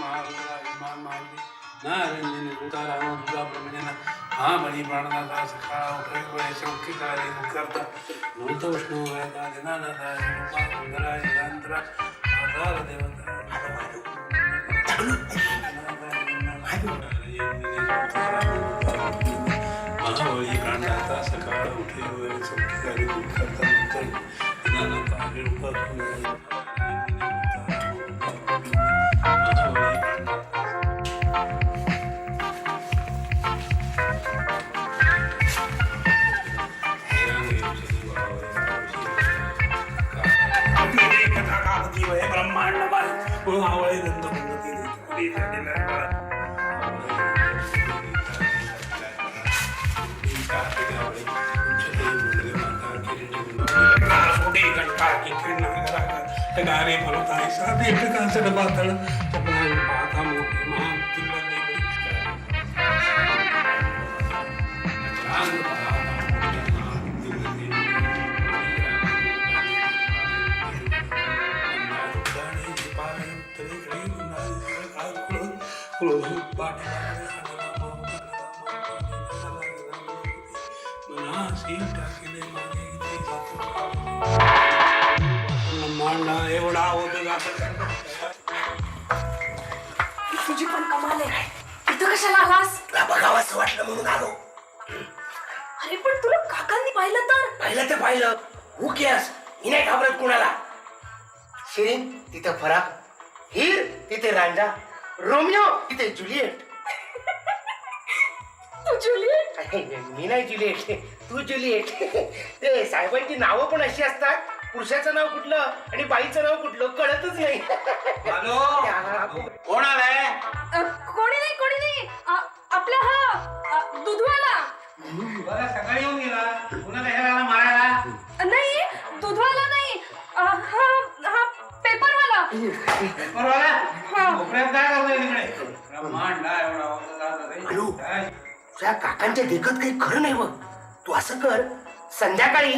महारुद्रा विमान मारुती नारंजनी तुकाराम तुझा प्रभजन महाबळी प्राणनाथा सखा उपयोग शौकी कार्य करता नूत विष्णू वैदा दिनानाथा रूपा सुंदरा जयंतरा आधार महाबळी प्राणनाथा सखा उपयोग शौकी करता नूत दिनानाथा रूपा I'm not going to be able to. I'm not going to be able एवढा तुझी पण कमाल आहे. इथं कशाला आलास? तुला बघावंच वाटलं म्हणून आलो. अरे पण तुला काकांनी पाहिलं तर पाहिलं ते पाहिलं हू? केस मी नाही घाबरत कुणाला शिरीन तिथं फराक हिर तिथे रांजा रोमियो तिथे जुलिएट. जुलियट मी नाही जुलिएट तू जुलिएट ते साहेबांची नावं पण अशी असतात. पुरुषाचं नाव कुठलं आणि बाईचं नाव कुठलं कळतच नाही. हॅलो? कोण आलाय? कोणी नाही कोणी नाही. अ- आपला हा अ, दूधवाला. बरं सकाळी येऊन गेला. पुन्हा कशाला आला मारायला? नाही दूधवाला नाही. अ, हा हा पेपरवाला. पेपरवाला? हा. कोपऱ्यात काय करतोय तिकडे. ब्रह्मांड हा एवढा जात. काय? तुझ्या काकांच्या देखत काही खरं नाही बघ. तू असं कर संध्याकाळी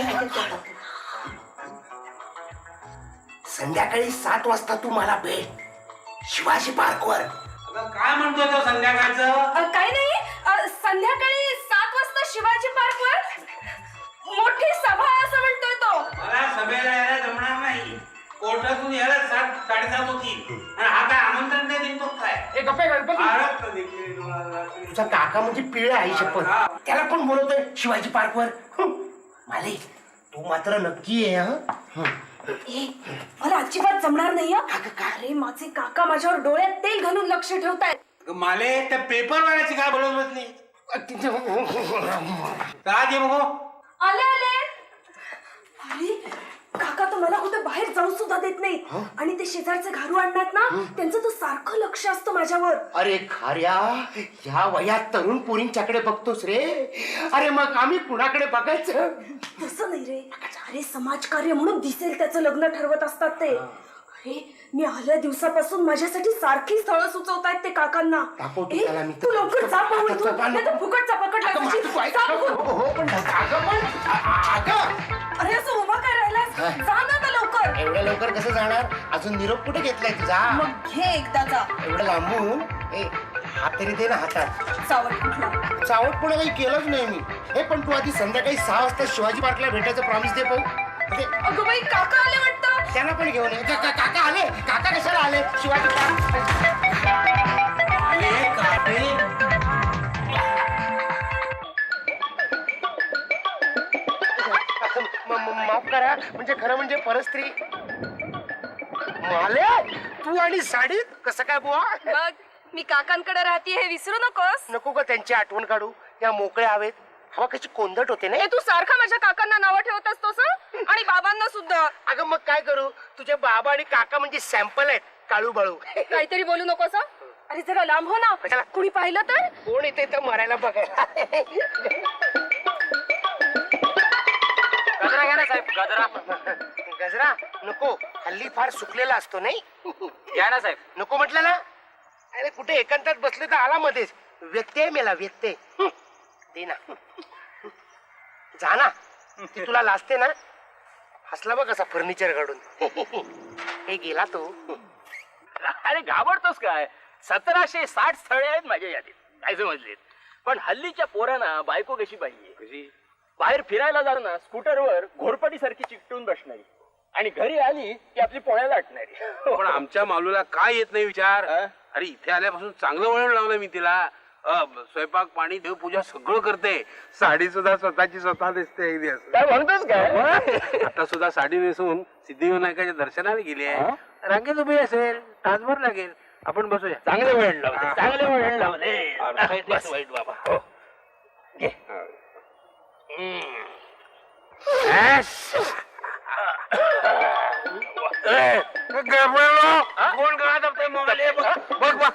संध्याकाळी सात वाजता तू मला भेट. शिवाजी पार्कवर अगं काय म्हणतोय तो संध्याकाळचं? अ, काही नाही. अ, संध्याकाळी सात वाजता शिवाजी पार्कवर मोठी सभा आहे असं म्हणतोय तो. मला सभेला यायला जमणार नाही. कोर्टातून यायला सात साडेसात तुझा काका म्हणजे पिळ आहे शपथ. त्याला पण बोलवतोय? शिवाजी पार्कवर. हं. माले तू मात्र नक्की आहे हं? ए, मला अजिबात जमणार नाही हं. अरे माझे काका माझ्यावर डोळ्यात तेल घालून लक्ष ठेवतायत. अगं, माले त्या पेपरवाल्याची काय बोलत बसली का दे बघू आले आले. अरे काका कुठे बाहेर जाऊ सुद्धा देत नाही आणि ते शेजारचे घारू आणणार ना त्यांचं तर सारखं लक्ष असतं माझ्यावर. अरे खार्या ह्या वयात तरुण पोरींच्याकडे बघतोस रे. अरे मग आम्ही कुणाकडे बघायचं? तसं नाही रे. अरे समाजकार्य म्हणून दिसेल त्याचं लग्न ठरवत असतात ते. अरे मी आल्या दिवसापासून माझ्यासाठी सारखी स्थळं सुचवतायत ते काकांना. दाखवतो ए, त्याला मी तू लवकर जा पाहून आता अगं. माझं तू ऐक. हो, हो, पण अगं पण अ- अगं लवकर कसं जाणार? अजून निरोप कुठे घेतलाय तुझा? मग घे एकदाचा एवढं लांबून? ए हात तरी दे ना हातात. सावट कुठला? चावटपणा काही केलंच नाही मी. हे पण तू आधी संध्याकाळी सहा वाजता शिवाजी पार्कला भेटायचं प्रॉमिस दे पाहू. ते अगं बाई काका आले वाटतं? त्यांना पण घेऊन ये. का- का- काका आले? काका कशाला आले? शिवाजी पार्क. म- म- माफ करा. म्हणजे खरं म्हणजे परस्त्री माले तू आणि साडीत कसं काय बुवा? बघ मी काकांकडे राहते हे विसरू नकोस. नको का त्यांची आठवण काढू. या मोकळ्या हवेत हवा कशी कोंदट होते ना हे तू सारखा माझ्या काकांना नावं ठेवत असतोस हं? आणि बाबांना सुद्धा. अगं मग काय करू? तुझे बाबा आणि काका म्हणजे सॅम्पल आहेत काळू बाळू. काहीतरी बोलू नकोस हं? अरे जरा लांब हो ना? कुणी पाहिलं तर? कोण येते तर मरायला बघायला गजरा घ्या ना साहेब गजरा. गजरा नको. हल्ली फार सुकलेला असतो नाही? घ्या ना साहेब. नको म्हटलं ना? अरे कुठे एकांतात बसले तर आला मध्येच. व्यत्यय मेला व्यत्यय. हं. दे ना. जा ना. ती तुला लाजते ना? हसला बघ कसा फर्निचर काढून. हे गेला तो. अरे घाबरतोस काय? सतराशे साठ स्थळे आहेत माझ्या यादीत. काय समजलेत पण हल्लीच्या पोरांना बायको कशी पाहिजे? कशी? बाहेर फिरायला जाताना स्कूटरवर घोरपटी सारखी चिकटून बसणारी. आणि घरी आली की आपली पोळ्याला लाटणारी पण आमच्या मालूला काय येत नाही विचार? अरे इथे आल्यापासून चांगलं वळण लावलं मी तिला. स्वयंपाक पाणी देवपूजा सगळं करते. साडी सुद्धा स्वतःची स्वतः दिसते अगदी असं. काय म्हणतोस काय? आता सुद्धा साडी नेसून सिद्धिविनायकाच्या दर्शनाला गेली आहे. रांगेत उभी असेल तासभर लागेल. आपण बसूया. चांगले वळण लावले चांगले वळण लावले. वाईट बाबा. हो. कोण गळा दाबतंय मोबाईल हे बघ बघ बघ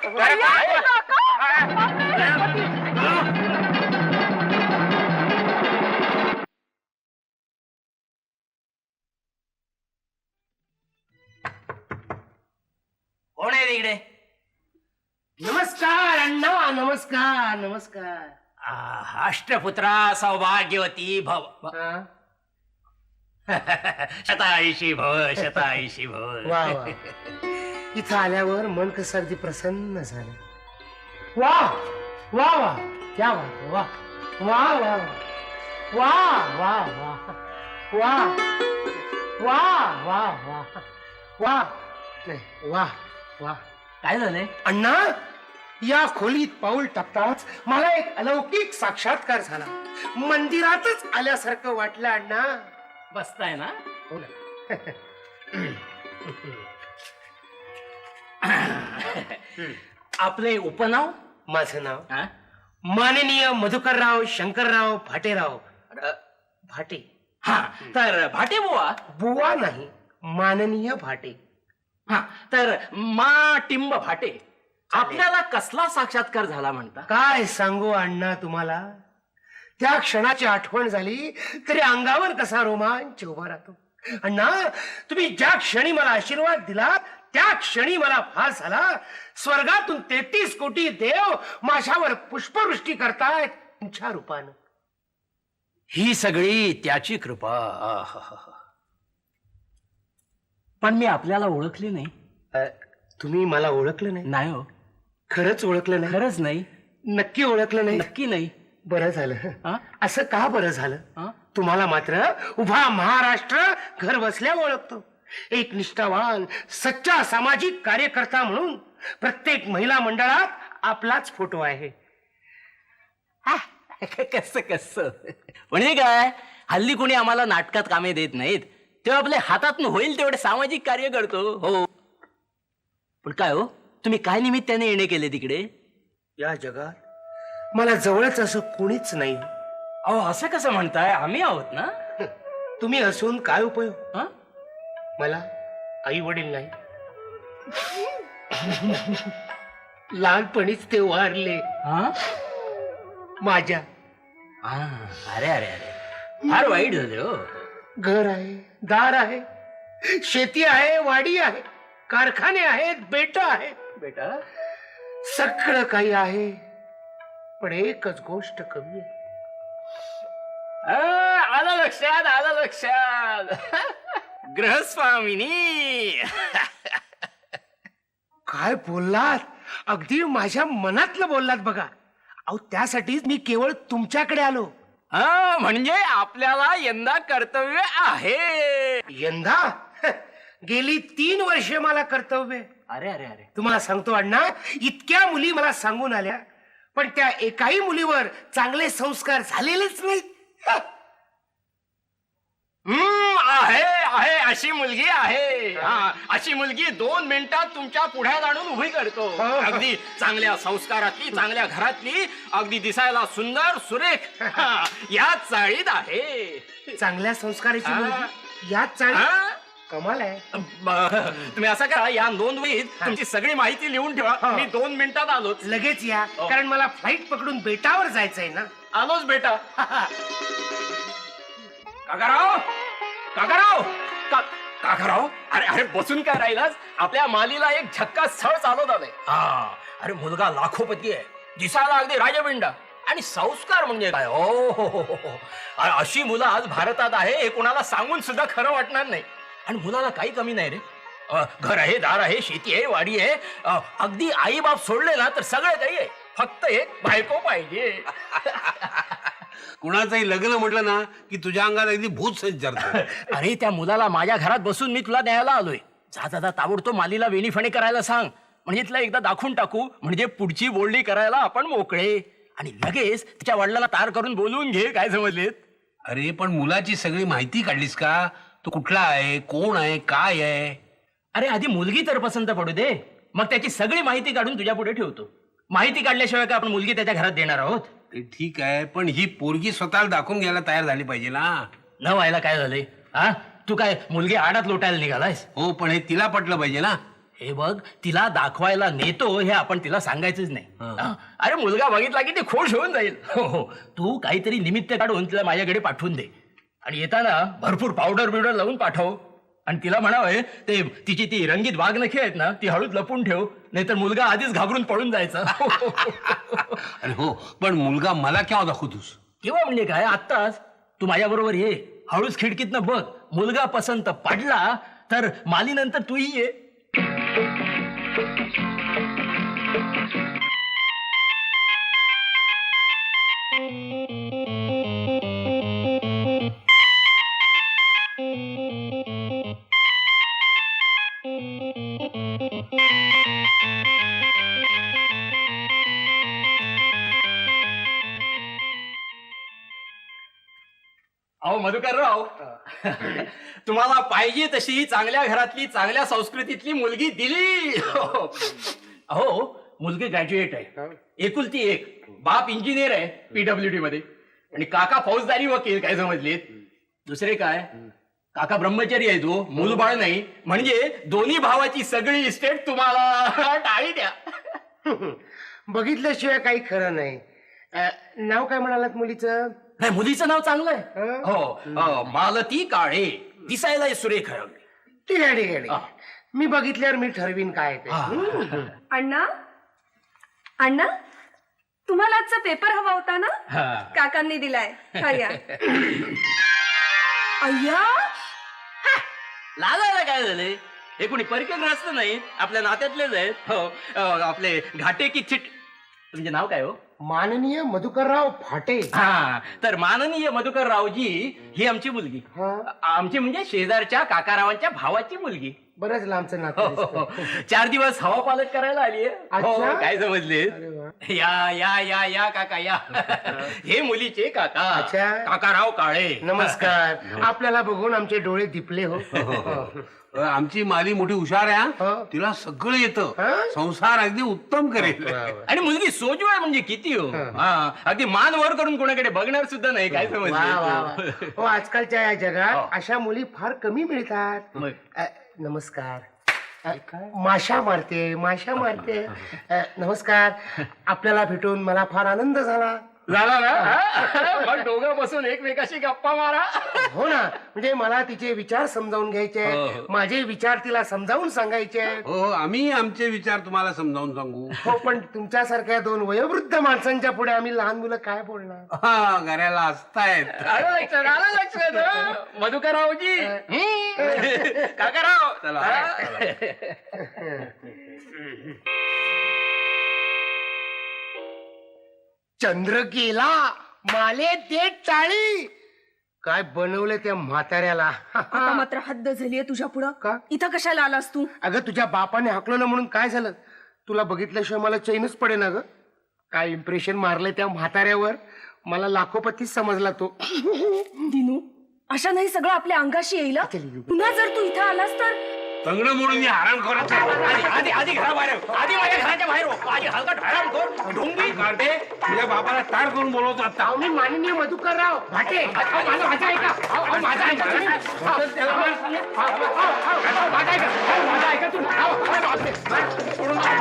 कोण आहे रे इकडे नमस्कार अण्णा नमस्कार नमस्कार अष्टपुत्रा सौभाग्यवती भव हा? शतायुषी भव शतायुषी भव. वा वा. इथं आल्यावर मन कसं अगदी प्रसन्न झालं. वा वा वा. क्या बात है, वा. वा वा वा. वा वा वा. वा. वा वा वा. नाही वा वा. काय झालंय अण्णा या खोलीत पाऊल टाकताच मला एक अलौकिक साक्षात्कार झाला. मंदिरातच आल्यासारखं वाटलं अण्णा. बसताय ना? हो ना. आपले उपनाव? माझं नाव? हा? माननीय मधुकरराव शंकरराव भाटेराव. अ, भाटे? हा तर भाटे बुवा? बुवा नाही माननीय भाटे. हा तर मा टिंब भाटे आपल्याला कसला साक्षात्कार झाला म्हणता? काय सांगू अण्णा तुम्हाला? त्या क्षणाची आठवण झाली तरी अंगावर कसा रोमांच उभा राहतो. अण्णा तुम्ही ज्या क्षणी मला आशीर्वाद दिला त्या क्षणी मला फास झाला. स्वर्गातून तेहतीस कोटी देव माझ्यावर पुष्पवृष्टी करतायत तुमच्या रूपानं. ही सगळी त्याची कृपा. पण मी आपल्याला ओळखली नाही. अ, तुम्ही मला ओळखलं नाही? नाही हो. खरंच ओळखलं नाही? खरंच नाही. नक्की ओळखलं नाही? नक्की नाही. बरं झालं? असं का बरं झालं? तुम्हाला मात्र उभा महाराष्ट्र घर बसल्या ओळखतो. एक निष्ठावान सच्चा सामाजिक कार्यकर्ता म्हणून प्रत्येक महिला मंडळात आपलाच फोटो आहे. कस कस? म्हणजे काय? हल्ली कोणी आम्हाला नाटकात कामे देत नाहीत. तेव्हा आपल्या हातातून होईल तेवढे सामाजिक कार्य करतो हो. पण काय हो? तुम्ही काय निमित्ताने येणे केले तिकडे? या जगात मला जवळच असं कोणीच नाही. अहो असं कसं म्हणताय? आम्ही आहोत ना? तुम्ही असून काय उपयोग? हा? मला आई वडील नाही. लहानपणीच ते वारले. हा? माझ्या. हा, अरे अरे अरे. फार वाईट झाले हो. घर आहे दार आहे शेती आहे वाडी आहे कारखाने आहेत बेट आहेत. बेटा? सगळं काही आहे. पण एकच गोष्ट कमी आहे. आ, आलं लक्षात आलं लक्षात. ग्रहस्वामिनी काय बोललात? अगदी माझ्या मनातलं बोललात बघा. अहो त्यासाठीच मी केवळ तुमच्याकडे आलो. हा म्हणजे आपल्याला यंदा कर्तव्य आहे. यंदा? गेली तीन वर्षे मला कर्तव्य. अरे अरे अरे. तुम्हाला सांगतो अण्णा इतक्या मुली मला सांगून आल्या. पण त्या एकाही मुलीवर चांगले संस्कार झालेलेच नाहीत. हम्म आहे आहे अशी मुलगी आहे. हा. अशी मुलगी दोन मिनिटात तुमच्या पुढ्यात आणून उभी करतो. अगदी चांगल्या संस्कारातली चांगल्या घरातली अगदी दिसायला सुंदर सुरेख. हा, या चाळीत आहे. चांगल्या संस्काराची. मुलगी? याच चाळी हा? कमाल आहे. तुम्ही असं करा या नोंदवहीत तुमची सगळी माहिती लिहून ठेवा. हो. मी दोन मिनिटात आलोच. लगेच या हो. कारण मला फ्लाईट पकडून बेटावर जायचंय ना. आलोच बेटा. काकाराव काकाराव का- काकाराव अरे अरे बसून काय राहिलास? आपल्या मालीला एक झक्का स्थळ चालवत आलंय. हा. अरे मुलगा लाखोपती आहे. दिसायला अगदी राजबिंडा. आणि संस्कार म्हणजे काय? ओ हो, हो, हो, हो. अरे अशी मुलं आज भारतात आहे हे कोणाला सांगून सुद्धा खरं वाटणार नाही. आणि मुलाला काही कमी नाही रे. अ, घर आहे दार आहे शेती आहे वाडी आहे. अ, अगदी आई बाप सोडले ना तर सगळं काही आहे. फक्त एक बायको पाहिजे. कुणाचंही लग्न म्हटलं ना की तुझ्या अंगात अगदी भूत संचारत अरे त्या मुलाला माझ्या घरात बसून मी तुला न्यायला आलोय. जा दादा ताबडतोब मालीला वेणीफणे करायला सांग. म्हणजे तिला एकदा दाखवून टाकू म्हणजे पुढची बोलणी करायला आपण मोकळे. आणि लगेच तिच्या वडिलाला तार करून बोलवून घे काय समजलेत अरे पण मुलाची सगळी माहिती काढलीस का? तो कुठला आहे? कोण आहे? काय आहे? अरे आधी मुलगी तर पसंत पडू दे. मग त्याची सगळी माहिती काढून तुझ्या पुढे ठेवतो. माहिती काढल्याशिवाय का आपण मुलगी त्याच्या घरात देणार आहोत? ते ठीक आहे पण ही पोरगी स्वतःला दाखवून घ्यायला तयार झाली पाहिजे ना. न व्हायला काय झालंय? हा? तू काय मुलगी आडात लोटायला निघालायस? हो पण हे तिला पटलं पाहिजे ना. हे बघ तिला दाखवायला नेतो हे आपण तिला सांगायचंच नाही. हा? अरे मुलगा बघितला की ते खुश होऊन जाईल. हो हो. तू काहीतरी निमित्त काढून तिला माझ्याकडे पाठवून दे. आणि येताना भरपूर पावडर बिवडर लावून पाठव. आणि तिला म्हणावं ते तिची ती रंगीत वाघनखी आहेत ना ती हळूच लपून ठेव नाहीतर मुलगा आधीच घाबरून पळून जायचा. अरे हो पण मुलगा मला केव्हा दाखवतोस? केव्हा म्हणजे काय? आत्ताच. तू माझ्या बरोबर ये. हळूच खिडकीतनं बघ. मुलगा पसंत पडला तर मालीनंतर तूही ये. मधुकरराव तुम्हाला पाहिजे तशी चांगल्या घरातली चांगल्या संस्कृतीतली मुलगी दिली. अहो मुलगी ग्रॅज्युएट आहे. एकुलती एक. बाप इंजिनियर आहे पीडब्ल्यू डी मध्ये. आणि काका फौजदारी वकील काय समजलेत? दुसरे काय? काका ब्रह्मचारी आहे तो मूलबाळ नाही. म्हणजे दोन्ही भावाची सगळी इस्टेट तुम्हाला टाळी द्या. बघितल्याशिवाय काही खरं नाही. नाव काय म्हणालात मुलीचं? नाही मुलीचं नाव चांगलं आहे. हं? हो अ, मालती काळे दिसायला सुरेख आहे अगदी. ठीक आहे ठीक आहे ठीक आहे मी बघितल्यावर मी ठरवीन काय ते. हं? अण्णा अण्णा तुम्हाला आजचा पेपर हवा होता ना? हा. काकांनी दिलाय. हा. अय्या! लागायला काय झाले हे कोणी परके ग्रस्त नाहीत आपल्या नात्यातलेच आहेत. हो अ, आपले घाटे की चिट तुमचे नाव काय हो? माननीय मधुकरराव फाटे. हा तर माननीय मधुकर रावजी ही आमची मुलगी. हा. आमची म्हणजे शेजारच्या काकारावांच्या भावाची मुलगी. बरंच लांबचं हो, नातं हो, हो. दिसतंय. चार दिवस हवा पालट करायला आली हो अच्छा. काय समजले? अरे वा. या या या या काका या. हे मुलीचे काका. अच्छा. काकाराव काळे. नमस्कार. आपल्याला बघून आमचे डोळे दिपले हो. आमची माली मोठी हुशार आहे हो. हा. तिला सगळं येतं हं? संसार अगदी उत्तम करेल आणि मुलगी सोजू आहे म्हणजे किती हो हा अगदी मान वर करून कोणाकडे बघणार सुद्धा नाही काय वा वा वा. समजले हो आजकालच्या या हो. जगात अशा मुली फार कमी मिळतात मग. अ, नमस्कार अ, माशा मारते माशा मारते अ, नमस्कार आपल्याला भेटून मला फार आनंद झाला झाला ना हा? मग दोघं बसून एकमेकाशी गप्पा मारा हो ना म्हणजे मला तिचे विचार समजावून घ्यायचे हो, आहेत. हो. माझे विचार तिला समजावून सांगायचे आहेत. हो आम्ही आमचे विचार तुम्हाला समजावून सांगू हो पण तुमच्यासारख्या दोन वयोवृद्ध माणसांच्या पुढे आम्ही लहान मुलं काय बोलणार हा घराला असतायत आलं लक्षात आलं लक्षात हं? मधुकररावजी हं? काकाराव चला. चंद्र गेला माले दे टाळी काय बनवलं त्या म्हाताऱ्याला? आता मात्र हद्द झालीये तुझ्या पुढं. का? इथं कशाला आलास तू? अगं तुझ्या बापाने हाकलवलं म्हणून काय झालं? तुला बघितल्याशिवाय मला चैनच पडे ना ग. काय इम्प्रेशन मारलंय त्या म्हाताऱ्यावर? मला लाखोपतीच समजला तो. दिनू अशा नाही सगळं आपल्या अंगाशी येईल हं? पुन्हा जर तू इथं आलास तर तंगड मोडून मी आराम करत आधी आधी आधी घराबाहेर हो. आधी माझ्या घराच्या बाहेर हो. आधी हलकट हराम कर ढोंगी काढते तुझ्या बापाला तार करून बोलवतो आता अहो, मी माननीय मधुकरराव भाटे अहो, माझं माझं ऐका अहो, अहो, माझं ऐका अहो, अहो, अहो, अहो, अहो, माझं ऐका अहो, माझं ऐका तुम्ही. अहो, अहो, बापरे. सोडून द्या.